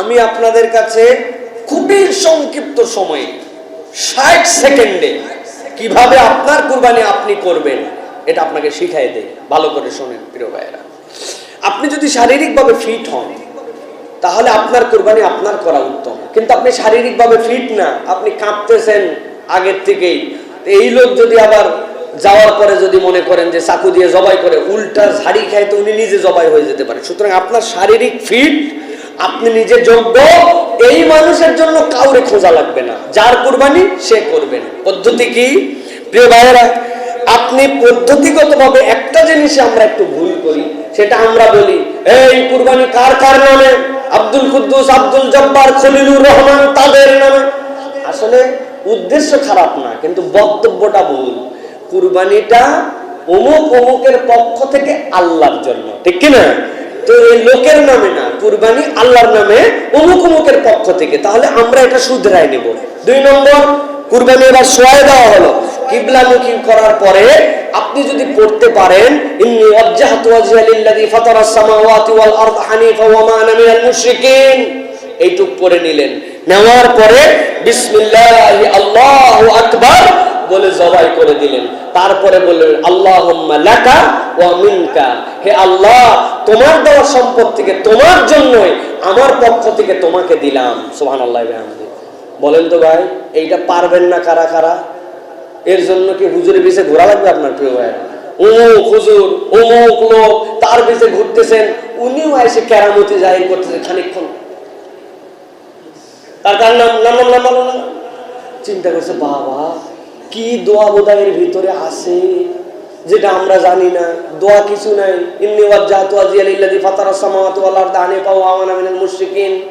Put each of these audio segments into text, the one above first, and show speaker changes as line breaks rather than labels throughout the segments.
আমি আপনাদের কাছে খুবই সংক্ষিপ্ত সময়ে, ষাট সেকেন্ডে কীভাবে আপনার কুরবানি আপনি করবেন, এটা আপনাকে শিখাই দেয় ভালো করে শোনেন, প্রিয় ভাইয়েরা। আপনি যদি শারীরিকভাবে ফিট হন, তাহলে আপনার কোরবানি আপনার করা উত্তম। কিন্তু আপনি শারীরিকভাবে ফিট না, আপনি কাঁপতেছেন আগের থেকেই। এই লোক যদি আবার যাওয়ার পরে যদি মনে করেন যে চাকু দিয়ে জবাই করে, উল্টা ঝাড়ি খায়, তো উনি নিজে জবাই হয়ে যেতে পারে। সুতরাং আপনার শারীরিক ফিট আপনি নিজে যোগ্য, এই মানুষের জন্য কাউরে খোঁজা লাগবে না। যার কোরবানি সে করবেন পদ্ধতি কি? প্রিয় ভাইয়েরা, আপনি পদ্ধতিগতভাবে একটা জিনিসে আমরা একটু ভুল করি, সেটা আমরা বলি, এই কুরবানি কার কার নামে? আব্দুল কুদ্দুস, আব্দুল জব্বার, খলিলুর রহমান, তাদের নামে। আসলে উদ্দেশ্য খারাপ না, কিন্তু বক্তব্যটা ভুল। কুরবানিটা অমুক অমুকের পক্ষ থেকে আল্লাহর জন্য। ঠিক কি না তো এই লোকের নামে না, কুরবানি আল্লাহর নামে অমুক অমুকের পক্ষ থেকে। তাহলে আমরা এটা শুধরাই নেব। দুই নম্বর, কুরবানি এবার সোয়াই দেওয়া হলো। কিবলামুখী করার পরে আপনি যদি পড়তে পারেন, ইন্নী ওয়াজ্জাহতু ওয়াজহিয়া ফাতারাস সামাওয়াতি ওয়াল আরদ হানিফা ওয়া মা আনা মিনাল মুশরিকিন। এইটুক পড়ে নিলেন। নেওয়ার পরে, বিসমিল্লাহি আল্লাহু আকবার বলে জবাই করে দিলেন। তারপরে বললেন, আল্লাহুম্মা লাকা ওয়া মিনকা। হে আল্লাহ, তোমার দেওয়া সম্পদ থেকে তোমার জন্যই আমার পক্ষ থেকে তোমাকে দিলাম। ওয়া বিহামদিহি। বলেন তো ভাই, এইটা পারবেন না কারা কারা? এর জন্য কি হুজুরের পিছে ঘোরা লাগবে আপনার প্রিয় ভাই? অমুক হুজুর অমুক লোক, তার পিছে ঘুরতেছেন। উনিও এসে কেরামতি জাহির করতেছেন খানিকক্ষণ। তার তার নাম নাম নাম। চিন্তা করছে, বাবা। কি দোয়া বোধের ভিতরে আছে? যেটা আমরা জানি না। দোয়া কিছু নাই।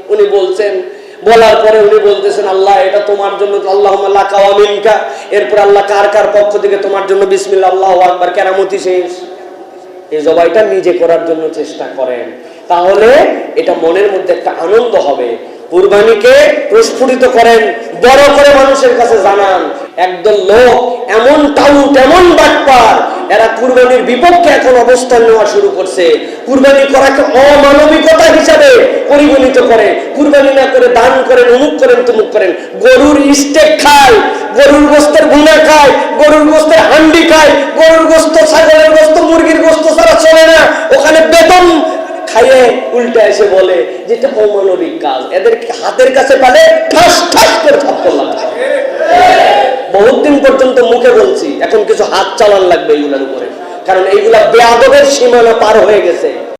উনি বলছেন, বলার পরে উনি বলতেছেন, আল্লাহ, এটা তোমার জন্য মিনকা। এরপর আল্লাহ কার কার পক্ষ থেকে তোমার জন্য বিসমিল্লাহ, আল্লাহু আকবার, কেরামতি শেষ? এই জবাইটা নিজে করার জন্য চেষ্টা করেন। তাহলে এটা মনের মধ্যে একটা আনন্দ হবে। কুরবানিকে প্রস্ফুটিত করেন, বড় করে মানুষের কাছে জানান একদল লোক, এমন টাউট এমন বাটপার, এরা কুরবানির বিপক্ষে এখন অবস্থান নেওয়া শুরু করছে। কুরবানি করাকে অমানবিকতা হিসাবে পরিগণিত করে। কুরবানি না করে দান করেন, অমুক করেন, তমুক করেন। গরুর স্টেক খায়, গরুর গোস্তের ভুনা খায়, গরুর গোস্তের হান্ডি খায়, গরুর গোস্ত, ছাগলের গোস্ত, মুরগির গোস্ত ছাড়া চলে না। ওখানে বেতন খাইয়ে উল্টা এসে বলে, যেটা অমানবিক কাজ। এদেরকে হাতের কাছে পালে ঠাস ঠাস করে থাপ্পড় বহুত দিন পর্যন্ত মুখে বলছি, এখন কিছু হাত চালান লাগবে এইগুলোর উপরে। কারণ এইগুলা বেয়াদবের সীমানা পার হয়ে গেছে।